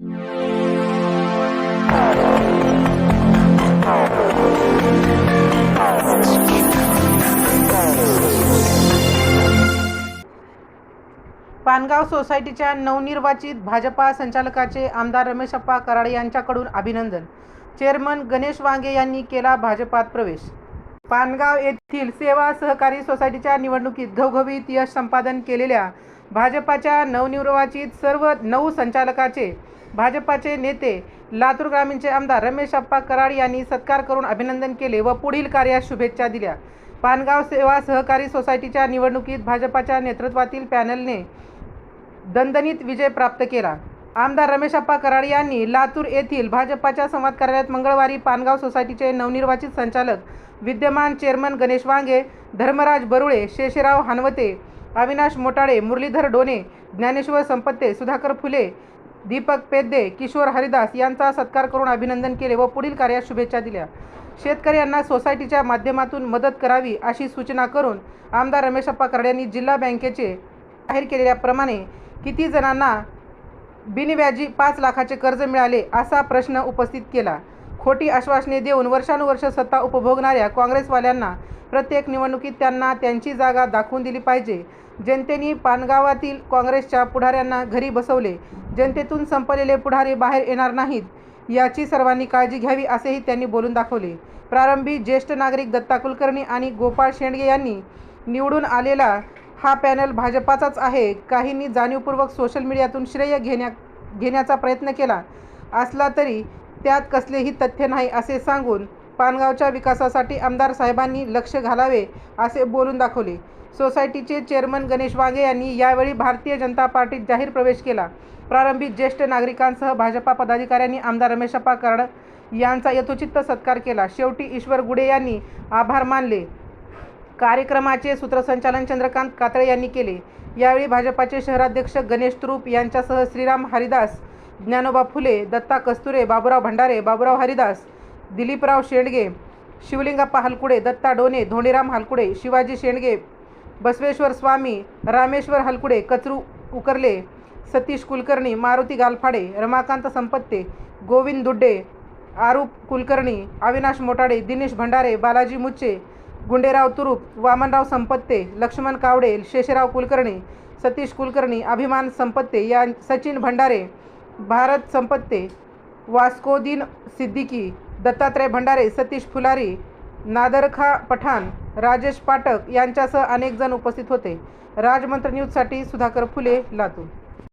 पानगाव सोसायटीच्या नवनिर्वाचित भाजपा संचालकाचे आमदार रमेशप्पा कराड यांच्याकडून अभिनंदन. चेअरमन गणेश वांगे यांनी केला भाजपात प्रवेश. पानगाव येथील सेवा सहकारी सोसायटीच्या निवडणुकीत घवघवीत यश संपादन केलेल्या भाजपाच्या नवनिर्वाचित सर्व नऊ संचालकाचे भाजपाचे नेते लातूर ग्रामीणचे आमदार रमेश अप्पा कराड यांनी सत्कार करून अभिनंदन केले व पुढील कार्यास शुभेच्छा दिल्या. पानगाव सेवा सहकारी सोसायटीच्या निवडणुकीत भाजपाच्या नेतृत्वातील पॅनलने दणदणीत विजय प्राप्त केला. आमदार रमेशप्पा कराड यांनी लातूर येथील भाजपाच्या संवाद कार्यालयात मंगळवारी पानगाव सोसायटीचे नवनिर्वाचित संचालक विद्यमान चेअरमन गणेश वांगे धर्मराज बरुळे शेषराव हानवते अविनाश मोटाळे मुरलीधर डोने ज्ञानेश्वर संपत्ते सुधाकर फुले दीपक पेद्दे किशोर हरिदास यांचा सत्कार करून अभिनंदन केले व पुढील कार्यात शुभेच्छा दिल्या. शेतकऱ्यांना सोसायटीच्या माध्यमातून मदत करावी अशी सूचना करून आमदार रमेशप्पा कराड यांनी जिल्हा बँकेचे जाहीर केलेल्याप्रमाणे किती जणांना बिनव्याजी पाच लाखाचे कर्ज मिळाले असा प्रश्न उपस्थित केला. खोटी आश्वासने देऊन वर्षानुवर्ष सत्ता उपभोगणाऱ्या काँग्रेसवाल्यांना प्रत्येक निवडणुकीत त्यांना त्यांची जागा दाखवून दिली पाहिजे. जनतेने पानगावातील काँग्रेसच्या पुढाऱ्यांना घरी बसवले. जनतेतून संपलेले पुढारी बाहेर येणार नाहीत. याची सर्वांनी काळजी घ्यावी असेही त्यांनी बोलून दाखवले. प्रारंभी ज्येष्ठ नागरिक दत्ता कुलकर्णी आणि गोपाळ शेंडगे यांनी निवडून आलेला हा पॅनल भाजपाचाच आहे. काहींनी जाणीवपूर्वक सोशल मीडियातून श्रेय घेण्या घेण्याचा प्रयत्न केला असला तरी त्यात कसलेही तथ्य नाही असे सांगून पानगावच्या विकासासाठी आमदार साहेबांनी लक्ष घालावे असे बोलून दाखवले. सोसायटीचे चेअरमन गणेश वांगे यांनी यावेळी भारतीय जनता पार्टीत जाहीर प्रवेश केला. प्रारंभी ज्येष्ठ नागरिकांसह भाजपा पदाधिकाऱ्यांनी आमदार रमेशप्पा कराड यांचा यथोचित सत्कार केला. शेवटी ईश्वर गुडे यांनी आभार मानले. कार्यक्रमाचे सूत्रसंचालन चंद्रकांत कातळे यांनी केले. यावेळी भाजपाचे शहराध्यक्ष गणेश तुरूप यांच्यासह श्रीराम हरिदास ज्ञानोबा फुले दत्ता कस्तुरे बाबुराव भंडारे बाबुराव हरिदास दिलीपराव शेंडगे शिवलिंगप्पा हलकुडे दत्ता डोने धोंडीराम हलकुडे शिवाजी शेंडगे बसवेश्वर स्वामी रामेश्वर हलकुडे कचरू उकरले सतीश कुलकर्णी मारुती गालफाडे रमाकांत संपत्ते गोविंद दुड्डे आरूप कुलकर्णी अविनाश मोटाडे दिनेश भंडारे बालाजी मुच्चे गुंडेराव तुरुप वामनराव संपत्ते लक्ष्मण कावडे शेषराव कुलकर्णी सतीश कुलकर्णी अभिमान संपत्ते या सचिन भंडारे भारत संपत्ते वास्कोदीन सिद्दीकी दत्तात्रय भंडारे सतीश फुलारी नादरखा पठाण राजेश पाटक यांच्यासह अनेक जण उपस्थित होते. राजमंत्र न्यूजसाठी सुधाकर फुले लातूर.